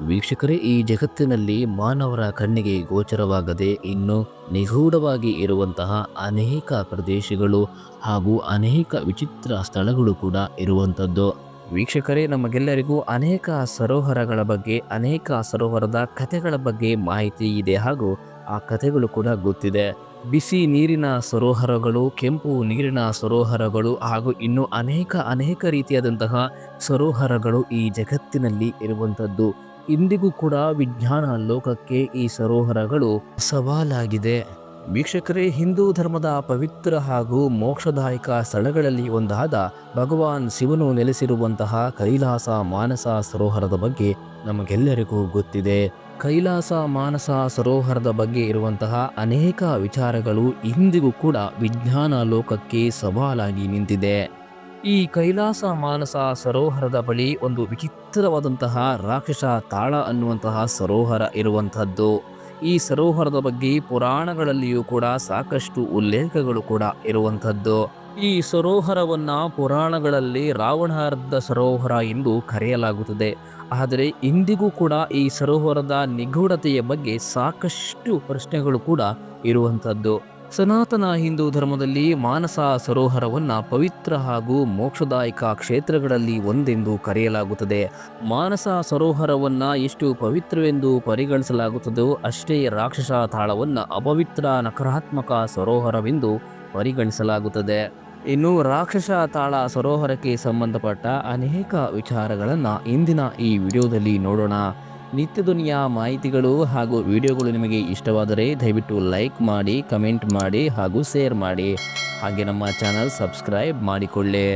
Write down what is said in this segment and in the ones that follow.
ವೀಕ್ಷಕರೇ, ಈ ಜಗತ್ತಿನಲ್ಲಿ ಮಾನವರ ಕಣ್ಣಿಗೆ ಗೋಚರವಾಗದೆ ಇನ್ನು ನಿಗೂಢವಾಗಿ ಇರುವಂತಹ ಅನೇಕ ಪ್ರದೇಶಗಳು ಹಾಗೂ ಅನೇಕ ವಿಚಿತ್ರ ಸ್ಥಳಗಳು ಕೂಡ ಇರುವಂಥದ್ದು. ವೀಕ್ಷಕರೇ, ನಮಗೆಲ್ಲರಿಗೂ ಅನೇಕ ಸರೋವರಗಳ ಬಗ್ಗೆ, ಅನೇಕ ಸರೋವರದ ಕಥೆಗಳ ಬಗ್ಗೆ ಮಾಹಿತಿ ಇದೆ ಹಾಗೂ ಆ ಕಥೆಗಳು ಕೂಡ ಗೊತ್ತಿದೆ. ಬಿಸಿ ನೀರಿನ ಸರೋವರಗಳು, ಕೆಂಪು ನೀರಿನ ಸರೋವರಗಳು ಹಾಗೂ ಇನ್ನು ಅನೇಕ ಅನೇಕ ರೀತಿಯಾದಂತಹ ಸರೋವರಗಳು ಈ ಜಗತ್ತಿನಲ್ಲಿ ಇರುವಂಥದ್ದು. ಇಂದಿಗೂ ಕೂಡ ವಿಜ್ಞಾನ ಲೋಕಕ್ಕೆ ಈ ಸರೋವರಗಳು ಸವಾಲಾಗಿದೆ. ವೀಕ್ಷಕರೇ, ಹಿಂದೂ ಧರ್ಮದ ಪವಿತ್ರ ಹಾಗೂ ಮೋಕ್ಷದಾಯಕ ಸ್ಥಳಗಳಲ್ಲಿ ಒಂದಾದ ಭಗವಾನ್ ಶಿವನು ನೆಲೆಸಿರುವಂತಹ ಕೈಲಾಸ ಮಾನಸ ಸರೋವರದ ಬಗ್ಗೆ ನಮಗೆಲ್ಲರಿಗೂ ಗೊತ್ತಿದೆ. ಕೈಲಾಸ ಮಾನಸ ಸರೋವರದ ಬಗ್ಗೆ ಇರುವಂತಹ ಅನೇಕ ವಿಚಾರಗಳು ಇಂದಿಗೂ ಕೂಡ ವಿಜ್ಞಾನ ಲೋಕಕ್ಕೆ ಸವಾಲಾಗಿ ನಿಂತಿದೆ. ಈ ಕೈಲಾಸ ಮಾನಸ ಸರೋವರದ ಬಳಿ ಒಂದು ವಿಚಿತ್ರವಾದಂತಹ ರಾಕ್ಷಸ ತಾಳ ಅನ್ನುವಂತಹ ಸರೋವರ ಇರುವಂಥದ್ದು. ಈ ಸರೋವರದ ಬಗ್ಗೆ ಪುರಾಣಗಳಲ್ಲಿಯೂ ಕೂಡ ಸಾಕಷ್ಟು ಉಲ್ಲೇಖಗಳು ಕೂಡ ಇರುವಂಥದ್ದು. ಈ ಸರೋವರವನ್ನ ಪುರಾಣಗಳಲ್ಲಿ ರಾವಣಾರ್ಧ ಸರೋವರ ಎಂದು ಕರೆಯಲಾಗುತ್ತದೆ. ಆದರೆ ಇಂದಿಗೂ ಕೂಡ ಈ ಸರೋವರದ ನಿಗೂಢತೆಯ ಬಗ್ಗೆ ಸಾಕಷ್ಟು ಪ್ರಶ್ನೆಗಳು ಕೂಡ ಇರುವಂಥದ್ದು. ಸನಾತನ ಹಿಂದೂ ಧರ್ಮದಲ್ಲಿ ಮಾನಸ ಸರೋವರವನ್ನು ಪವಿತ್ರ ಹಾಗೂ ಮೋಕ್ಷದಾಯಕ ಕ್ಷೇತ್ರಗಳಲ್ಲಿ ಒಂದೆಂದು ಕರೆಯಲಾಗುತ್ತದೆ. ಮಾನಸ ಸರೋವರವನ್ನು ಎಷ್ಟು ಪವಿತ್ರವೆಂದು ಪರಿಗಣಿಸಲಾಗುತ್ತದೋ ಅಷ್ಟೇ ರಾಕ್ಷಸ ತಾಳವನ್ನು ಅಪವಿತ್ರ ನಕಾರಾತ್ಮಕ ಸರೋವರವೆಂದು ಪರಿಗಣಿಸಲಾಗುತ್ತದೆ. ಇನ್ನು ರಾಕ್ಷಸ ತಾಳ ಸರೋವರಕ್ಕೆ ಸಂಬಂಧಪಟ್ಟ ಅನೇಕ ವಿಚಾರಗಳನ್ನು ಇಂದಿನ ಈ ವಿಡಿಯೋದಲ್ಲಿ ನೋಡೋಣ. ನಿತ್ಯ ದುನಿಯ ಮಾಹಿತಿಗಳು ಹಾಗೂ ವಿಡಿಯೋಗಳು ನಿಮಗೆ ಇಷ್ಟವಾದರೆ ದಯವಿಟ್ಟು ಲೈಕ್ ಮಾಡಿ, ಕಮೆಂಟ್ ಮಾಡಿ ಹಾಗೂ ಶೇರ್ ಮಾಡಿ. ಹಾಗೆ ನಮ್ಮ ಚಾನಲ್ ಸಬ್ಸ್ಕ್ರೈಬ್ ಮಾಡಿಕೊಳ್ಳಿ.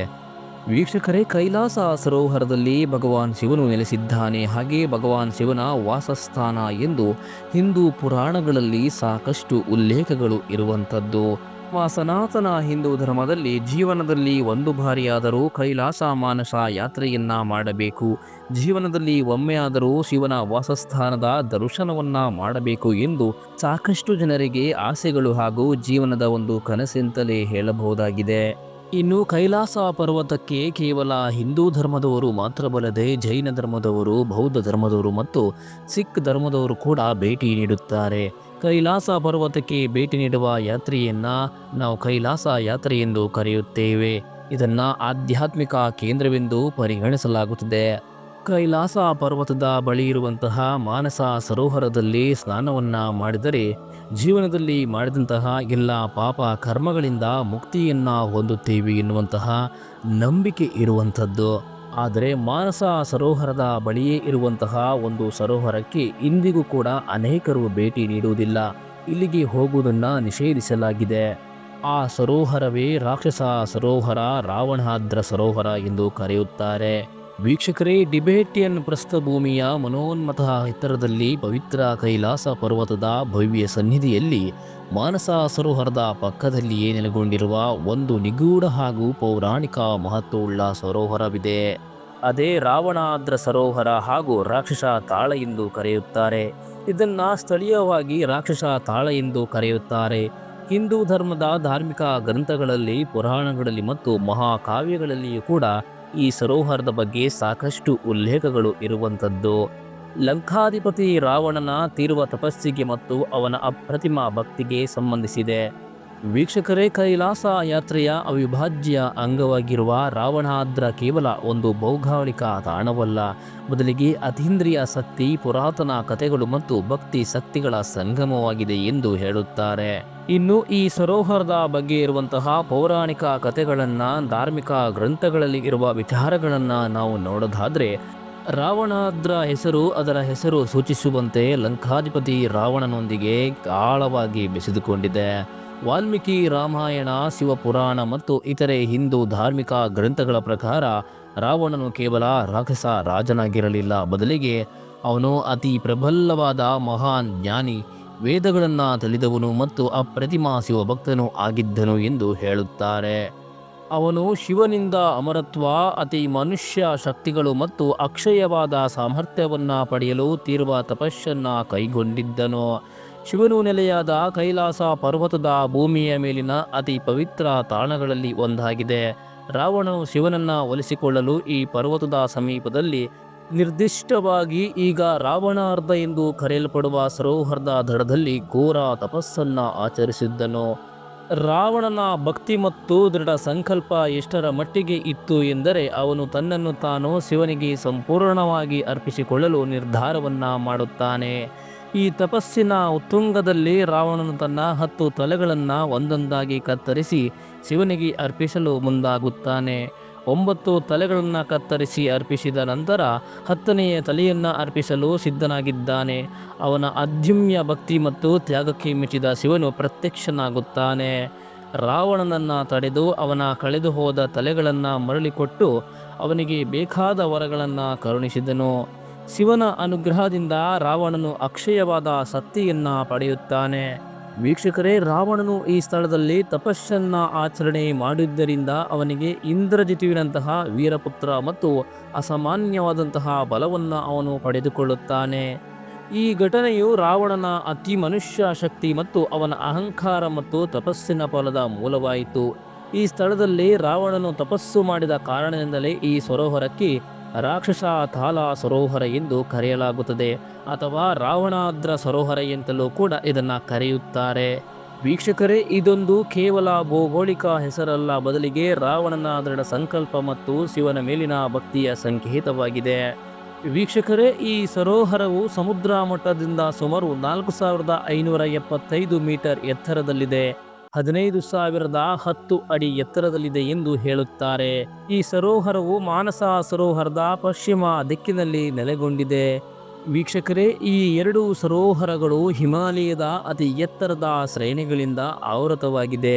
ವೀಕ್ಷಕರೇ, ಕೈಲಾಸ ಸರೋವರದಲ್ಲಿ ಭಗವಾನ್ ಶಿವನು ನೆಲೆಸಿದ್ದಾನೆ. ಹಾಗೆ ಭಗವಾನ್ ಶಿವನ ವಾಸಸ್ಥಾನ ಎಂದು ಹಿಂದೂ ಪುರಾಣಗಳಲ್ಲಿ ಸಾಕಷ್ಟು ಉಲ್ಲೇಖಗಳು ಇರುವಂಥದ್ದು. ನಮ್ಮ ಸನಾತನ ಹಿಂದೂ ಧರ್ಮದಲ್ಲಿ ಜೀವನದಲ್ಲಿ ಒಂದು ಬಾರಿಯಾದರೂ ಕೈಲಾಸ ಮಾನಸ ಯಾತ್ರೆಯನ್ನ ಮಾಡಬೇಕು. ಜೀವನದಲ್ಲಿ ಒಮ್ಮೆಯಾದರೂ ಶಿವನ ವಾಸಸ್ಥಾನದ ದರ್ಶನವನ್ನ ಮಾಡಬೇಕು ಎಂದು ಸಾಕಷ್ಟು ಜನರಿಗೆ ಆಸೆಗಳು ಹಾಗೂ ಜೀವನದ ಒಂದು ಕನಸೆಂತಲೇ ಹೇಳಬಹುದಾಗಿದೆ. ಇನ್ನು ಕೈಲಾಸ ಪರ್ವತಕ್ಕೆ ಕೇವಲ ಹಿಂದೂ ಧರ್ಮದವರು ಮಾತ್ರವಲ್ಲದೆ ಜೈನ ಧರ್ಮದವರು, ಬೌದ್ಧ ಧರ್ಮದವರು ಮತ್ತು ಸಿಖ್ ಧರ್ಮದವರು ಕೂಡ ಭೇಟಿ ನೀಡುತ್ತಾರೆ. ಕೈಲಾಸ ಪರ್ವತಕ್ಕೆ ಭೇಟಿ ನೀಡುವ ಯಾತ್ರೆಯನ್ನ ನಾವು ಕೈಲಾಸ ಯಾತ್ರೆ ಎಂದು ಕರೆಯುತ್ತೇವೆ. ಇದನ್ನು ಆಧ್ಯಾತ್ಮಿಕ ಕೇಂದ್ರವೆಂದು ಪರಿಗಣಿಸಲಾಗುತ್ತದೆ. ಕೈಲಾಸ ಪರ್ವತದ ಬಳಿ ಇರುವಂತಹ ಮಾನಸ ಸರೋವರದಲ್ಲಿ ಸ್ನಾನವನ್ನ ಮಾಡಿದರೆ ಜೀವನದಲ್ಲಿ ಮಾಡಿದಂತಹ ಎಲ್ಲ ಪಾಪ ಕರ್ಮಗಳಿಂದ ಮುಕ್ತಿಯನ್ನು ಹೊಂದುತ್ತೇವೆ ಎನ್ನುವಂತಹ ನಂಬಿಕೆ ಇರುವಂಥದ್ದು. ಆದರೆ ಮಾನಸ ಸರೋವರದ ಬಳಿಯೇ ಇರುವಂತಹ ಒಂದು ಸರೋವರಕ್ಕೆ ಇಂದಿಗೂ ಕೂಡ ಅನೇಕರು ಭೇಟಿ ನೀಡುವುದಿಲ್ಲ. ಇಲ್ಲಿಗೆ ಹೋಗುವುದನ್ನು ನಿಷೇಧಿಸಲಾಗಿದೆ. ಆ ಸರೋವರವೇ ರಾಕ್ಷಸ ಸರೋವರ ರಾವಣಾದ್ರ ಸರೋವರ ಎಂದು ಕರೆಯುತ್ತಾರೆ. ವೀಕ್ಷಕರೇ ಡಿಬೇಟಿಯನ್ ಪ್ರಸ್ಥಭೂಮಿಯ ಮನೋನ್ಮತ ಎತ್ತರದಲ್ಲಿ ಪವಿತ್ರ ಕೈಲಾಸ ಪರ್ವತದ ಭವ್ಯ ಸನ್ನಿಧಿಯಲ್ಲಿ ಮಾನಸ ಸರೋವರದ ಪಕ್ಕದಲ್ಲಿಯೇ ನೆಲೆಗೊಂಡಿರುವ ಒಂದು ನಿಗೂಢ ಹಾಗೂ ಪೌರಾಣಿಕ ಮಹತ್ವವುಳ್ಳ ಸರೋವರವಿದೆ. ಅದೇ ರಾವಣಾದ್ರ ಸರೋವರ ಹಾಗೂ ರಾಕ್ಷಸ ತಾಳ ಎಂದು ಕರೆಯುತ್ತಾರೆ. ಇದನ್ನು ಸ್ಥಳೀಯವಾಗಿ ರಾಕ್ಷಸ ತಾಳ ಎಂದು ಕರೆಯುತ್ತಾರೆ. ಹಿಂದೂ ಧರ್ಮದ ಧಾರ್ಮಿಕ ಗ್ರಂಥಗಳಲ್ಲಿ, ಪುರಾಣಗಳಲ್ಲಿ ಮತ್ತು ಮಹಾಕಾವ್ಯಗಳಲ್ಲಿಯೂ ಕೂಡ ಈ ಸರೋವರದ ಬಗ್ಗೆ ಸಾಕಷ್ಟು ಉಲ್ಲೇಖಗಳು ಇರುವಂಥದ್ದು. ಲಂಕಾಧಿಪತಿ ರಾವಣನ ತೀರುವ ತಪಸ್ಸಿಗೆ ಮತ್ತು ಅವನ ಅಪ್ರತಿಮ ಭಕ್ತಿಗೆ ಸಂಬಂಧಿಸಿದೆ. ವೀಕ್ಷಕರೇ, ಕೈಲಾಸ ಯಾತ್ರೆಯ ಅವಿಭಾಜ್ಯ ಅಂಗವಾಗಿರುವ ರಾವಣಾದ್ರ ಕೇವಲ ಒಂದು ಭೌಗೋಳಿಕ ತಾಣವಲ್ಲ. ಬದಲಿಗೆ ಅತೀಂದ್ರಿಯ ಶಕ್ತಿ, ಪುರಾತನ ಕಥೆಗಳು ಮತ್ತು ಭಕ್ತಿ ಶಕ್ತಿಗಳ ಸಂಗಮವಾಗಿದೆ ಎಂದು ಹೇಳುತ್ತಾರೆ. ಇನ್ನು ಈ ಸರೋವರದ ಬಗ್ಗೆ ಇರುವಂತಹ ಪೌರಾಣಿಕ ಕಥೆಗಳನ್ನು, ಧಾರ್ಮಿಕ ಗ್ರಂಥಗಳಲ್ಲಿ ಇರುವ ವಿಚಾರಗಳನ್ನು ನಾವು ನೋಡೋದಾದರೆ ರಾವಣಾದ್ರ ಹೆಸರು ಅದರ ಹೆಸರು ಸೂಚಿಸುವಂತೆ ಲಂಕಾಧಿಪತಿ ರಾವಣನೊಂದಿಗೆ ಆಳವಾಗಿ ಬೆಸೆದುಕೊಂಡಿದೆ. ವಾಲ್ಮೀಕಿ, ರಾಮಾಯಣ, ಶಿವಪುರಾಣ ಮತ್ತು ಇತರೆ ಹಿಂದೂ ಧಾರ್ಮಿಕ ಗ್ರಂಥಗಳ ಪ್ರಕಾರ ರಾವಣನು ಕೇವಲ ರಾಕ್ಷಸ ರಾಜನಾಗಿರಲಿಲ್ಲ. ಬದಲಿಗೆ ಅವನು ಅತಿ ಪ್ರಬಲವಾದ ಮಹಾನ್ ಜ್ಞಾನಿ, ವೇದಗಳನ್ನು ತಿಳಿದವನು ಮತ್ತು ಅಪ್ರತಿಮ ಶಿವಭಕ್ತನು ಆಗಿದ್ದನು ಎಂದು ಹೇಳುತ್ತಾರೆ. ಅವನು ಶಿವನಿಂದ ಅಮರತ್ವ, ಅತಿ ಮನುಷ್ಯ ಶಕ್ತಿಗಳು ಮತ್ತು ಅಕ್ಷಯವಾದ ಸಾಮರ್ಥ್ಯವನ್ನು ಪಡೆಯಲು ತೀರ್ವ ತಪಸ್ಸನ್ನು ಕೈಗೊಂಡಿದ್ದನು. ಶಿವನು ನೆಲೆಯಾದ ಕೈಲಾಸ ಪರ್ವತದ ಭೂಮಿಯ ಮೇಲಿನ ಅತಿ ಪವಿತ್ರ ತಾಣಗಳಲ್ಲಿ ಒಂದಾಗಿದೆ. ರಾವಣನು ಶಿವನನ್ನ ಒಲಿಸಿಕೊಳ್ಳಲು ಈ ಪರ್ವತದ ಸಮೀಪದಲ್ಲಿ ನಿರ್ದಿಷ್ಟವಾಗಿ ಈಗ ರಾವಣಾರ್ಧ ಎಂದು ಕರೆಯಲ್ಪಡುವ ಸರೋವರದ ದಡದಲ್ಲಿ ಘೋರ ತಪಸ್ಸನ್ನ ಆಚರಿಸಿದ್ದನು. ರಾವಣನ ಭಕ್ತಿ ಮತ್ತು ದೃಢ ಸಂಕಲ್ಪ ಎಷ್ಟರ ಮಟ್ಟಿಗೆ ಇತ್ತು ಎಂದರೆ ಅವನು ತನ್ನನ್ನು ತಾನು ಶಿವನಿಗೆ ಸಂಪೂರ್ಣವಾಗಿ ಅರ್ಪಿಸಿಕೊಳ್ಳಲು ನಿರ್ಧಾರವನ್ನ ಮಾಡುತ್ತಾನೆ. ಈ ತಪಸ್ಸಿನ ಉತ್ತುಂಗದಲ್ಲಿ ರಾವಣನು ತನ್ನ ಹತ್ತು ತಲೆಗಳನ್ನು ಒಂದೊಂದಾಗಿ ಕತ್ತರಿಸಿ ಶಿವನಿಗೆ ಅರ್ಪಿಸಲು ಮುಂದಾಗುತ್ತಾನೆ. ಒಂಬತ್ತು ತಲೆಗಳನ್ನು ಕತ್ತರಿಸಿ ಅರ್ಪಿಸಿದ ನಂತರ ಹತ್ತನೆಯ ತಲೆಯನ್ನು ಅರ್ಪಿಸಲು ಸಿದ್ಧನಾಗಿದ್ದಾನೆ. ಅವನ ಅದ್ಯುಮ್ಯ ಭಕ್ತಿ ಮತ್ತು ತ್ಯಾಗಕ್ಕೆ ಮೆಚ್ಚಿದ ಶಿವನು ಪ್ರತ್ಯಕ್ಷನಾಗುತ್ತಾನೆ. ರಾವಣನನ್ನು ತಡೆದು ಅವನ ಕಳೆದು ಹೋದ ತಲೆಗಳನ್ನು ಮರಳಿಕೊಟ್ಟು ಅವನಿಗೆ ಬೇಕಾದ ವರಗಳನ್ನು ಕರುಣಿಸಿದನು. ಶಿವನ ಅನುಗ್ರಹದಿಂದ ರಾವಣನು ಅಕ್ಷಯವಾದ ಸತ್ತಿಯನ್ನ ಪಡೆಯುತ್ತಾನೆ. ವೀಕ್ಷಕರೇ, ರಾವಣನು ಈ ಸ್ಥಳದಲ್ಲಿ ತಪಸ್ಸನ್ನ ಆಚರಣೆ ಮಾಡಿದ್ದರಿಂದ ಅವನಿಗೆ ಇಂದ್ರಜಿತುವಿನಂತಹ ವೀರಪುತ್ರ ಮತ್ತು ಅಸಾಮಾನ್ಯವಾದಂತಹ ಬಲವನ್ನು ಅವನು ಪಡೆದುಕೊಳ್ಳುತ್ತಾನೆ. ಈ ಘಟನೆಯು ರಾವಣನ ಅತಿ ಮನುಷ್ಯ ಶಕ್ತಿ ಮತ್ತು ಅವನ ಅಹಂಕಾರ ಮತ್ತು ತಪಸ್ಸಿನ ಫಲದ ಮೂಲವಾಯಿತು. ಈ ಸ್ಥಳದಲ್ಲಿ ರಾವಣನು ತಪಸ್ಸು ಮಾಡಿದ ಕಾರಣದಿಂದಲೇ ಈ ಸರೋವರಕ್ಕೆ ರಾಕ್ಷಸ ತಾಲ ಸರೋವರ ಎಂದು ಕರೆಯಲಾಗುತ್ತದೆ, ಅಥವಾ ರಾವಣಾದ್ರ ಸರೋವರ ಎಂತಲೂ ಕೂಡ ಇದನ್ನು ಕರೆಯುತ್ತಾರೆ. ವೀಕ್ಷಕರೇ, ಇದೊಂದು ಕೇವಲ ಭೌಗೋಳಿಕ ಹೆಸರಲ್ಲ, ಬದಲಿಗೆ ರಾವಣನ ದೃಢ ಸಂಕಲ್ಪ ಮತ್ತು ಶಿವನ ಮೇಲಿನ ಭಕ್ತಿಯ ಸಂಕೇತವಾಗಿದೆ. ವೀಕ್ಷಕರೇ, ಈ ಸರೋವರವು ಸಮುದ್ರ ಮಟ್ಟದಿಂದ ಸುಮಾರು ನಾಲ್ಕು ಸಾವಿರದ ಐನೂರ ಎಪ್ಪತ್ತೈದು ಮೀಟರ್ ಎತ್ತರದಲ್ಲಿದೆ. ಹದಿನೈದು ಸಾವಿರದ ಹತ್ತು ಅಡಿ ಎತ್ತರದಲ್ಲಿದೆ ಎಂದು ಹೇಳುತ್ತಾರೆ. ಈ ಸರೋವರವು ಮಾನಸ ಸರೋವರದ ಪಶ್ಚಿಮ ದಿಕ್ಕಿನಲ್ಲಿ ನೆಲೆಗೊಂಡಿದೆ. ವೀಕ್ಷಕರೇ, ಈ ಎರಡು ಸರೋವರಗಳು ಹಿಮಾಲಯದ ಅತಿ ಎತ್ತರದ ಶ್ರೇಣಿಗಳಿಂದ ಆವೃತವಾಗಿದೆ.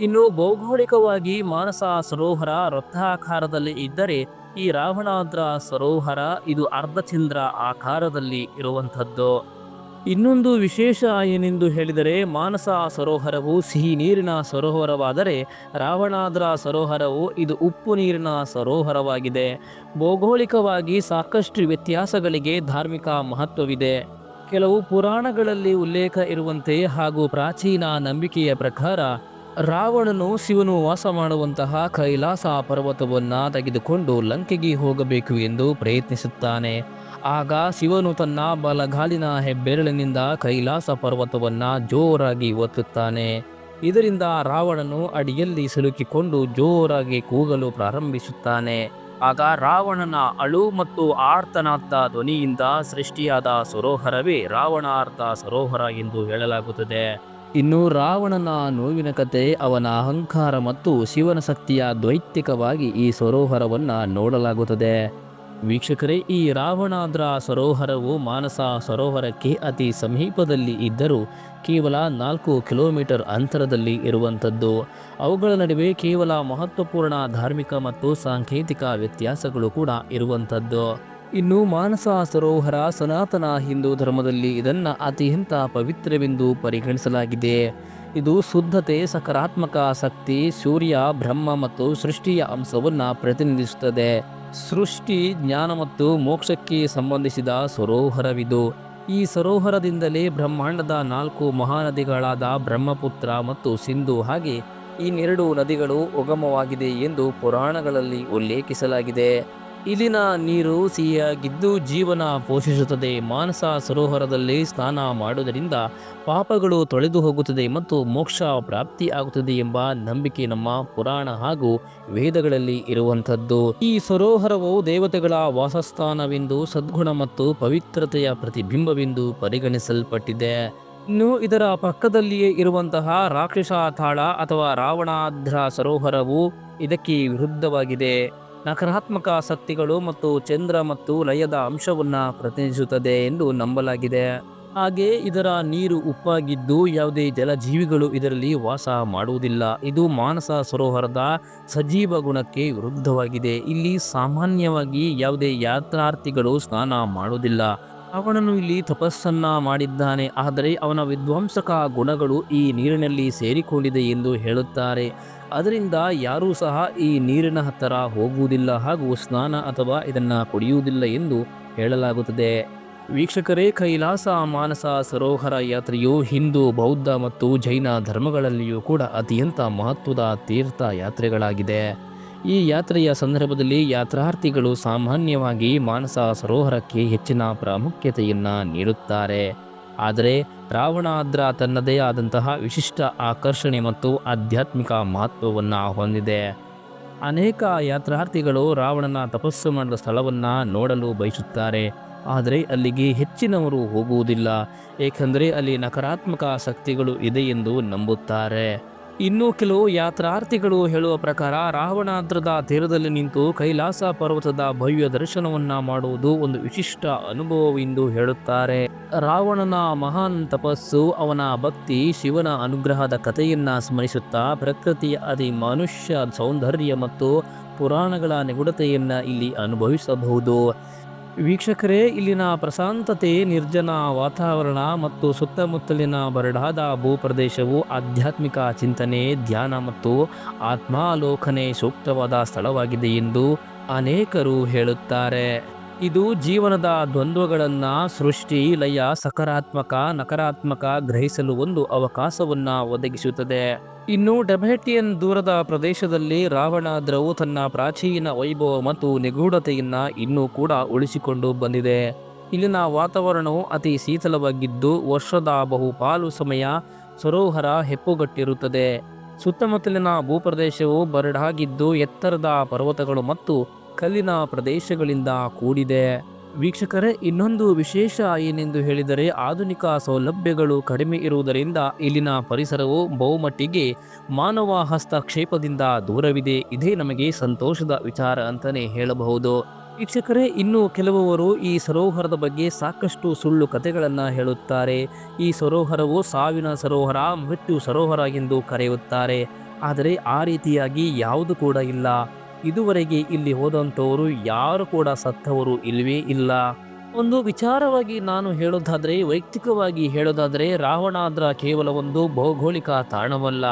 ಇನ್ನು ಭೌಗೋಳಿಕವಾಗಿ ಮಾನಸ ಸರೋವರ ವೃತ್ತಾಕಾರದಲ್ಲಿ ಇದ್ದರೆ, ಈ ರಾವಣಾದ್ರ ಸರೋವರ ಇದು ಅರ್ಧಚಂದ್ರ ಆಕಾರದಲ್ಲಿ ಇರುವಂಥದ್ದು. ಇನ್ನೊಂದು ವಿಶೇಷ ಏನೆಂದು ಹೇಳಿದರೆ ಮಾನಸ ಸರೋವರವು ಸಿಹಿ ನೀರಿನ ಸರೋವರವಾದರೆ ರಾವಣಾದ್ರ ಸರೋವರವು ಇದು ಉಪ್ಪು ನೀರಿನ ಸರೋವರವಾಗಿದೆ. ಭೌಗೋಳಿಕವಾಗಿ ಸಾಕಷ್ಟು ವ್ಯತ್ಯಾಸಗಳಿಗೆ ಧಾರ್ಮಿಕ ಮಹತ್ವವಿದೆ. ಕೆಲವು ಪುರಾಣಗಳಲ್ಲಿ ಉಲ್ಲೇಖ ಇರುವಂತೆ ಹಾಗೂ ಪ್ರಾಚೀನ ನಂಬಿಕೆಯ ಪ್ರಕಾರ ರಾವಣನು ಶಿವನು ವಾಸ ಮಾಡುವಂತಹ ಕೈಲಾಸ ಪರ್ವತವನ್ನು ತೆಗೆದುಕೊಂಡು ಲಂಕೆಗೆ ಹೋಗಬೇಕು ಎಂದು ಪ್ರಯತ್ನಿಸುತ್ತಾನೆ. ಆಗ ಶಿವನು ತನ್ನ ಬಲಗಾಲಿನ ಹೆಬ್ಬೆರಳಿನಿಂದ ಕೈಲಾಸ ಪರ್ವತವನ್ನು ಜೋರಾಗಿ ಒತ್ತುತ್ತಾನೆ. ಇದರಿಂದ ರಾವಣನು ಅಡಿಯಲ್ಲಿ ಸಿಲುಕಿಕೊಂಡು ಜೋರಾಗಿ ಕೂಗಲು ಪ್ರಾರಂಭಿಸುತ್ತಾನೆ. ಆಗ ರಾವಣನ ಅಳು ಮತ್ತು ಆರ್ತನಾದ ಧ್ವನಿಯಿಂದ ಸೃಷ್ಟಿಯಾದ ಸರೋವರವೇ ರಾವಣಾರ್ಥ ಸರೋವರ ಎಂದು ಹೇಳಲಾಗುತ್ತದೆ. ಇನ್ನು ರಾವಣನ ನೋವಿನ ಕತೆ, ಅವನ ಅಹಂಕಾರ ಮತ್ತು ಶಿವನ ಶಕ್ತಿಯ ದ್ವೈತಿಕವಾಗಿ ಈ ಸರೋವರವನ್ನು ನೋಡಲಾಗುತ್ತದೆ. ವೀಕ್ಷಕರೇ, ಈ ರಾವಣಾದ್ರ ಸರೋವರವು ಮಾನಸ ಸರೋವರಕ್ಕೆ ಅತಿ ಸಮೀಪದಲ್ಲಿ ಇದ್ದರೂ ಕೇವಲ ನಾಲ್ಕು ಕಿಲೋಮೀಟರ್ ಅಂತರದಲ್ಲಿ ಇರುವಂಥದ್ದು. ಅವುಗಳ ನಡುವೆ ಕೇವಲ ಮಹತ್ವಪೂರ್ಣ ಧಾರ್ಮಿಕ ಮತ್ತು ಸಾಂಕೇತಿಕ ವ್ಯತ್ಯಾಸಗಳು ಕೂಡ ಇರುವಂಥದ್ದು. ಇನ್ನು ಮಾನಸ ಸರೋವರ ಸನಾತನ ಹಿಂದೂ ಧರ್ಮದಲ್ಲಿ ಇದನ್ನು ಅತ್ಯಂತ ಪವಿತ್ರವೆಂದು ಪರಿಗಣಿಸಲಾಗಿದೆ. ಇದು ಶುದ್ಧತೆ, ಸಕಾರಾತ್ಮಕ ಶಕ್ತಿ, ಸೂರ್ಯ, ಬ್ರಹ್ಮ ಮತ್ತು ಸೃಷ್ಟಿಯ ಅಂಶವನ್ನು ಪ್ರತಿನಿಧಿಸುತ್ತದೆ. ಸೃಷ್ಟಿ, ಜ್ಞಾನ ಮತ್ತು ಮೋಕ್ಷಕ್ಕೆ ಸಂಬಂಧಿಸಿದ ಸರೋವರವಿದು. ಈ ಸರೋವರದಿಂದಲೇ ಬ್ರಹ್ಮಾಂಡದ ನಾಲ್ಕು ಮಹಾನದಿಗಳಾದ ಬ್ರಹ್ಮಪುತ್ರ ಮತ್ತು ಸಿಂಧು ಹಾಗೆ ಇನ್ನೆರಡು ನದಿಗಳು ಉಗಮವಾಗಿದೆ ಎಂದು ಪುರಾಣಗಳಲ್ಲಿ ಉಲ್ಲೇಖಿಸಲಾಗಿದೆ. ಇಲ್ಲಿನ ನೀರು ಸಿಹಿಯಾಗಿದ್ದು ಜೀವನ ಪೋಷಿಸುತ್ತದೆ. ಮಾನಸ ಸರೋವರದಲ್ಲಿ ಸ್ನಾನ ಮಾಡುವುದರಿಂದ ಪಾಪಗಳು ತೊಳೆದು ಹೋಗುತ್ತದೆ ಮತ್ತು ಮೋಕ್ಷ ಪ್ರಾಪ್ತಿ ಆಗುತ್ತದೆ ಎಂಬ ನಂಬಿಕೆ ನಮ್ಮ ಪುರಾಣ ಹಾಗೂ ವೇದಗಳಲ್ಲಿ ಇರುವಂಥದ್ದು. ಈ ಸರೋವರವು ದೇವತೆಗಳ ವಾಸಸ್ಥಾನವೆಂದು ಸದ್ಗುಣ ಮತ್ತು ಪವಿತ್ರತೆಯ ಪ್ರತಿಬಿಂಬವೆಂದು ಪರಿಗಣಿಸಲ್ಪಟ್ಟಿದೆ. ಇನ್ನು ಇದರ ಪಕ್ಕದಲ್ಲಿಯೇ ಇರುವಂತಹ ರಾಕ್ಷಸ ತಾಳ ಅಥವಾ ರಾವಣಾಧ್ರ ಸರೋವರವು ಇದಕ್ಕೆ ವಿರುದ್ಧವಾಗಿದೆ. ನಕಾರಾತ್ಮಕ ಶಕ್ತಿಗಳು ಮತ್ತು ಚಂದ್ರ ಮತ್ತು ಲಯದ ಅಂಶವನ್ನು ಪ್ರತಿನಿಧಿಸುತ್ತದೆ ಎಂದು ನಂಬಲಾಗಿದೆ. ಹಾಗೆ ಇದರ ನೀರು ಉಪ್ಪಾಗಿದ್ದು ಯಾವುದೇ ಜಲಜೀವಿಗಳು ಇದರಲ್ಲಿ ವಾಸ ಮಾಡುವುದಿಲ್ಲ. ಇದು ಮಾನಸ ಸರೋವರದ ಸಜೀವ ಗುಣಕ್ಕೆ ವಿರುದ್ಧವಾಗಿದೆ. ಇಲ್ಲಿ ಸಾಮಾನ್ಯವಾಗಿ ಯಾವುದೇ ಯಾತ್ರಾರ್ಥಿಗಳು ಸ್ನಾನ ಮಾಡುವುದಿಲ್ಲ. ಅವನನ್ನು ಇಲ್ಲಿ ತಪಸ್ಸನ್ನ ಮಾಡಿದ್ದಾನೆ, ಆದರೆ ಅವನ ವಿಧ್ವಂಸಕ ಗುಣಗಳು ಈ ನೀರಿನಲ್ಲಿ ಸೇರಿಕೊಂಡಿದೆ ಎಂದು ಹೇಳುತ್ತಾರೆ. ಅದರಿಂದ ಯಾರೂ ಸಹ ಈ ನೀರಿನ ಹತ್ತಿರ ಹೋಗುವುದಿಲ್ಲ, ಹಾಗೂ ಸ್ನಾನ ಅಥವಾ ಇದನ್ನು ಕುಡಿಯುವುದಿಲ್ಲ ಎಂದು ಹೇಳಲಾಗುತ್ತದೆ. ವೀಕ್ಷಕರೇ, ಕೈಲಾಸ ಮಾನಸ ಸರೋವರ ಯಾತ್ರೆಯು ಹಿಂದೂ, ಬೌದ್ಧ ಮತ್ತು ಜೈನ ಧರ್ಮಗಳಲ್ಲಿಯೂ ಕೂಡ ಅತ್ಯಂತ ಮಹತ್ವದ ತೀರ್ಥ ಯಾತ್ರೆಗಳಾಗಿದೆ ಈ ಯಾತ್ರೆಯ ಸಂದರ್ಭದಲ್ಲಿ ಯಾತ್ರಾರ್ಥಿಗಳು ಸಾಮಾನ್ಯವಾಗಿ ಮಾನಸ ಸರೋವರಕ್ಕೆ ಹೆಚ್ಚಿನ ಪ್ರಾಮುಖ್ಯತೆಯನ್ನು ನೀಡುತ್ತಾರೆ. ಆದರೆ ರಾವಣಾದ್ರ ತನ್ನದೇ ಆದಂತಹ ವಿಶಿಷ್ಟ ಆಕರ್ಷಣೆ ಮತ್ತು ಆಧ್ಯಾತ್ಮಿಕ ಮಹತ್ವವನ್ನು ಹೊಂದಿದೆ. ಅನೇಕ ಯಾತ್ರಾರ್ಥಿಗಳು ರಾವಣನ ತಪಸ್ಸು ಮಾಡಿದ ಸ್ಥಳವನ್ನು ನೋಡಲು ಬಯಸುತ್ತಾರೆ. ಆದರೆ ಅಲ್ಲಿಗೆ ಹೆಚ್ಚಿನವರು ಹೋಗುವುದಿಲ್ಲ. ಏಕೆಂದರೆ ಅಲ್ಲಿ ನಕಾರಾತ್ಮಕ ಶಕ್ತಿಗಳು ಇದೆ ಎಂದು ನಂಬುತ್ತಾರೆ. ಇನ್ನು ಕೆಲವು ಯಾತ್ರಾರ್ಥಿಗಳು ಹೇಳುವ ಪ್ರಕಾರ ರಾವಣಾದ್ರದ ತೀರದಲ್ಲಿ ನಿಂತು ಕೈಲಾಸ ಪರ್ವತದ ಭವ್ಯ ದರ್ಶನವನ್ನ ಮಾಡುವುದು ಒಂದು ವಿಶಿಷ್ಟ ಅನುಭವವೆಂದು ಹೇಳುತ್ತಾರೆ. ರಾವಣನ ಮಹಾನ್ ತಪಸ್ಸು ಅವನ ಭಕ್ತಿ ಶಿವನ ಅನುಗ್ರಹದ ಕಥೆಯನ್ನ ಸ್ಮರಿಸುತ್ತಾ ಪ್ರಕೃತಿಯ ಅತಿ ಮನುಷ್ಯ ಸೌಂದರ್ಯ ಮತ್ತು ಪುರಾಣಗಳ ನಿಗೂಢತೆಯನ್ನ ಇಲ್ಲಿ ಅನುಭವಿಸಬಹುದು. ವೀಕ್ಷಕರೇ, ಇಲ್ಲಿನ ಪ್ರಶಾಂತತೆ, ನಿರ್ಜನ ವಾತಾವರಣ ಮತ್ತು ಸುತ್ತಮುತ್ತಲಿನ ಬರಡಾದ ಭೂಪ್ರದೇಶವು ಆಧ್ಯಾತ್ಮಿಕ ಚಿಂತನೆ, ಧ್ಯಾನ ಮತ್ತು ಆತ್ಮಾಲೋಕನೆ ಸೂಕ್ತವಾದ ಸ್ಥಳವಾಗಿದೆ ಎಂದು ಅನೇಕರು ಹೇಳುತ್ತಾರೆ. ಇದು ಜೀವನದ ದ್ವಂದ್ವಗಳನ್ನು ಸೃಷ್ಟಿ, ಲಯ, ಸಕಾರಾತ್ಮಕ, ನಕಾರಾತ್ಮಕ ಗ್ರಹಿಸಲು ಒಂದು ಅವಕಾಶವನ್ನು ಒದಗಿಸುತ್ತದೆ. ಇನ್ನು ಡೆಬೆಟಿಯನ್ ದೂರದ ಪ್ರದೇಶದಲ್ಲಿ ರಾವಣಾದ್ರವು ತನ್ನ ಪ್ರಾಚೀನ ವೈಭವ ಮತ್ತು ನಿಗೂಢತೆಯನ್ನು ಇನ್ನೂ ಕೂಡ ಉಳಿಸಿಕೊಂಡು ಬಂದಿದೆ. ಇಲ್ಲಿನ ವಾತಾವರಣವು ಅತಿ ಶೀತಲವಾಗಿದ್ದು ವರ್ಷದ ಬಹುಪಾಲು ಸಮಯ ಸರೋವರ ಹೆಪ್ಪುಗಟ್ಟಿರುತ್ತದೆ. ಸುತ್ತಮುತ್ತಲಿನ ಭೂಪ್ರದೇಶವು ಬರಡಾಗಿದ್ದು ಎತ್ತರದ ಪರ್ವತಗಳು ಮತ್ತು ಕಲ್ಲಿನ ಪ್ರದೇಶಗಳಿಂದ ಕೂಡಿದೆ. ವೀಕ್ಷಕರೇ, ಇನ್ನೊಂದು ವಿಶೇಷ ಏನೆಂದು ಹೇಳಿದರೆ, ಆಧುನಿಕ ಸೌಲಭ್ಯಗಳು ಕಡಿಮೆ ಇರುವುದರಿಂದ ಇಲ್ಲಿನ ಪರಿಸರವು ಬಹುಮಟ್ಟಿಗೆ ಮಾನವ ಹಸ್ತಕ್ಷೇಪದಿಂದ ದೂರವಿದೆ. ಇದೇ ನಮಗೆ ಸಂತೋಷದ ವಿಚಾರ ಅಂತಲೇ ಹೇಳಬಹುದು. ವೀಕ್ಷಕರೇ, ಇನ್ನು ಕೆಲವರು ಈ ಸರೋವರದ ಬಗ್ಗೆ ಸಾಕಷ್ಟು ಸುಳ್ಳು ಕಥೆಗಳನ್ನು ಹೇಳುತ್ತಾರೆ. ಈ ಸರೋವರವು ಸಾವಿನ ಸರೋವರ, ಮೃತ್ಯು ಸರೋವರ ಎಂದು ಕರೆಯುತ್ತಾರೆ. ಆದರೆ ಆ ರೀತಿಯಾಗಿ ಯಾವುದು ಕೂಡ ಇಲ್ಲ. ಇದುವರೆಗೆ ಇಲ್ಲಿ ಹೋದಂಥವರು ಯಾರು ಕೂಡ ಸತ್ತವರು ಇಲ್ಲವೇ ಇಲ್ಲ. ಒಂದು ವಿಚಾರವಾಗಿ ನಾನು ಹೇಳೋದಾದರೆ, ವೈಯಕ್ತಿಕವಾಗಿ ಹೇಳೋದಾದರೆ, ರಾವಣಾದ್ರ ಕೇವಲ ಒಂದು ಭೌಗೋಳಿಕ ತಾಣವಲ್ಲ.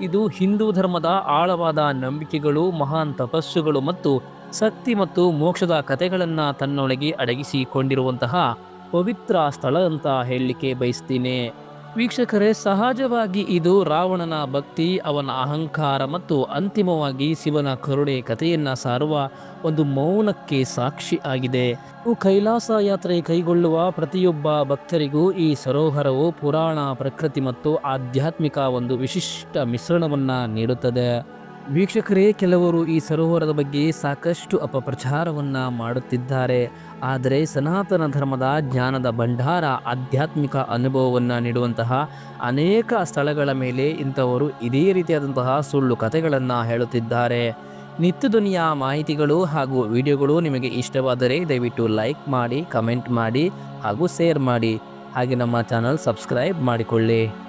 ಇದು ಹಿಂದೂ ಧರ್ಮದ ಆಳವಾದ ನಂಬಿಕೆಗಳು, ಮಹಾನ್ ತಪಸ್ಸುಗಳು ಮತ್ತು ಶಕ್ತಿ ಮತ್ತು ಮೋಕ್ಷದ ಕಥೆಗಳನ್ನು ತನ್ನೊಳಗೆ ಅಡಗಿಸಿಕೊಂಡಿರುವಂತಹ ಪವಿತ್ರ ಸ್ಥಳ ಅಂತ ಹೇಳಲಿಕ್ಕೆ ಬಯಸ್ತೀನಿ. ವೀಕ್ಷಕರೇ, ಸಹಜವಾಗಿ ಇದು ರಾವಣನ ಭಕ್ತಿ, ಅವನ ಅಹಂಕಾರ ಮತ್ತು ಅಂತಿಮವಾಗಿ ಶಿವನ ಕರುಣೆ ಕಥೆಯನ್ನ ಸಾರುವ ಒಂದು ಮೌನಕ್ಕೆ ಸಾಕ್ಷಿ ಆಗಿದೆ. ಕೈಲಾಸ ಯಾತ್ರೆ ಕೈಗೊಳ್ಳುವ ಪ್ರತಿಯೊಬ್ಬ ಭಕ್ತರಿಗೂ ಈ ಸರೋವರವು ಪುರಾಣ, ಪ್ರಕೃತಿ ಮತ್ತು ಆಧ್ಯಾತ್ಮಿಕ ಒಂದು ವಿಶಿಷ್ಟ ಮಿಶ್ರಣವನ್ನ ನೀಡುತ್ತದೆ. ವೀಕ್ಷಕರೇ, ಕೆಲವರು ಈ ಸರೋವರದ ಬಗ್ಗೆ ಸಾಕಷ್ಟು ಅಪಪ್ರಚಾರವನ್ನು ಮಾಡುತ್ತಿದ್ದಾರೆ. ಆದರೆ ಸನಾತನ ಧರ್ಮದ ಜ್ಞಾನದ ಭಂಡಾರ, ಆಧ್ಯಾತ್ಮಿಕ ಅನುಭವವನ್ನು ನೀಡುವಂತಹ ಅನೇಕ ಸ್ಥಳಗಳ ಮೇಲೆ ಇಂಥವರು ಇದೇ ರೀತಿಯಾದಂತಹ ಸುಳ್ಳು ಕಥೆಗಳನ್ನು ಹೇಳುತ್ತಿದ್ದಾರೆ. ನಿತ್ಯ ಧ್ವನಿಯ ಮಾಹಿತಿಗಳು ಹಾಗೂ ವಿಡಿಯೋಗಳು ನಿಮಗೆ ಇಷ್ಟವಾದರೆ ದಯವಿಟ್ಟು ಲೈಕ್ ಮಾಡಿ, ಕಮೆಂಟ್ ಮಾಡಿ ಹಾಗೂ ಶೇರ್ ಮಾಡಿ. ಹಾಗೆ ನಮ್ಮ ಚಾನಲ್ ಸಬ್ಸ್ಕ್ರೈಬ್ ಮಾಡಿಕೊಳ್ಳಿ.